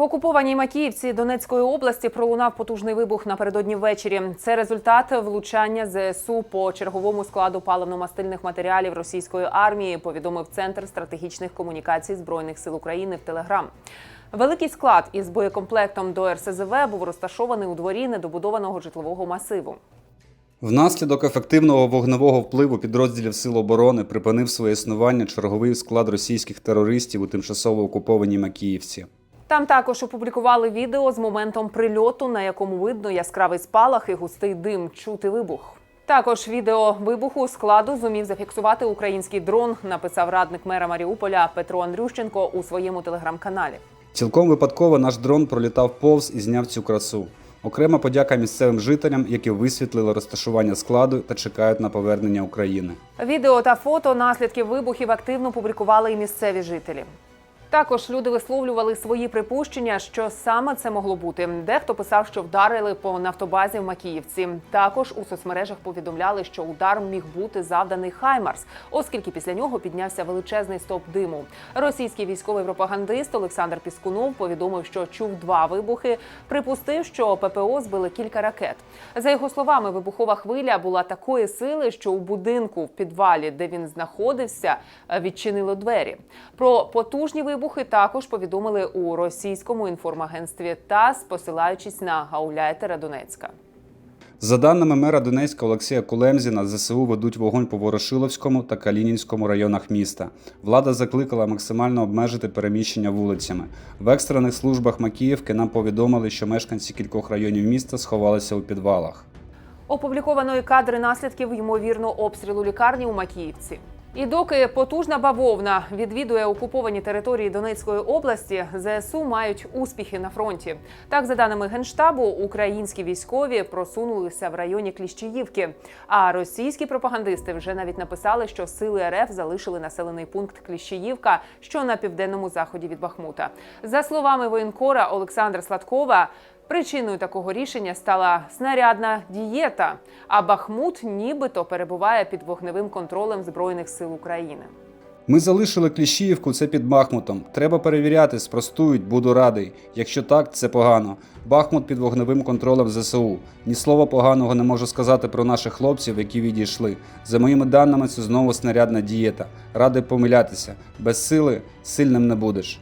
В окупованій Макіївці Донецької області пролунав потужний вибух напередодні ввечері. Це результат влучання ЗСУ по черговому складу паливно-мастильних матеріалів російської армії. Повідомив Центр стратегічних комунікацій збройних сил України в Телеграм. Великий склад із боєкомплектом до РСЗВ був розташований у дворі недобудованого житлового масиву. Внаслідок ефективного вогневого впливу підрозділів Сил оборони припинив своє існування черговий склад російських терористів у тимчасово окупованій Макіївці. Там також опублікували відео з моментом прильоту, на якому видно яскравий спалах і густий дим, чути вибух. Також відео вибуху складу зумів зафіксувати український дрон, написав радник мера Маріуполя Петро Андрющенко у своєму телеграм-каналі. Цілком випадково наш дрон пролітав повз і зняв цю красу. Окрема подяка місцевим жителям, які висвітлили розташування складу та чекають на повернення України. Відео та фото наслідків вибухів активно публікували і місцеві жителі. Також люди висловлювали свої припущення, що саме це могло бути. Дехто писав, що вдарили по нафтобазі в Макіївці. Також у соцмережах повідомляли, що удар міг бути завданий Хаймарс, оскільки після нього піднявся величезний стоп диму. Російський військовий пропагандист Олександр Піскунов повідомив, що чув два вибухи. Припустив, що ППО збили кілька ракет. За його словами, вибухова хвиля була такої сили, що у будинку в підвалі, де він знаходився, відчинило двері. Про потужні вибухи також повідомили у російському інформагентстві ТАСС, посилаючись на гауляйтера Донецька. За даними мера Донецька Олексія Кулемзіна, ЗСУ ведуть вогонь по Ворошиловському та Калінінському районах міста. Влада закликала максимально обмежити переміщення вулицями. В екстрених службах Макіївки нам повідомили, що мешканці кількох районів міста сховалися у підвалах. Опубліковано і кадри наслідків ймовірно обстрілу лікарні у Макіївці. І доки потужна бавовна відвідує окуповані території Донецької області, ЗСУ мають успіхи на фронті. Так, за даними генштабу, українські військові просунулися в районі Кліщіївки. А російські пропагандисти вже навіть написали, що сили РФ залишили населений пункт Кліщіївка, що на південному заході від Бахмута. За словами воєнкора Олександра Сладкова. Причиною такого рішення стала снарядна дієта. А Бахмут нібито перебуває під вогневим контролем збройних сил України. Ми залишили Кліщіївку, це під Бахмутом. Треба перевіряти, спростують, буду радий. Якщо так, це погано. Бахмут під вогневим контролем ЗСУ. Ні слова поганого не можу сказати про наших хлопців, які відійшли. За моїми даними, це знову снарядна дієта. Радий помилятися. Без сили сильним не будеш.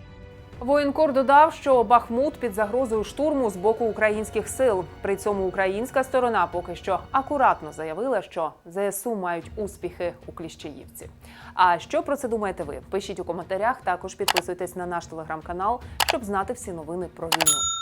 Воєнкор додав, що Бахмут під загрозою штурму з боку українських сил. При цьому українська сторона поки що акуратно заявила, що ЗСУ мають успіхи у Кліщеївці. А що про це думаєте ви? Пишіть у коментарях. Також підписуйтесь на наш телеграм-канал, щоб знати всі новини про війну.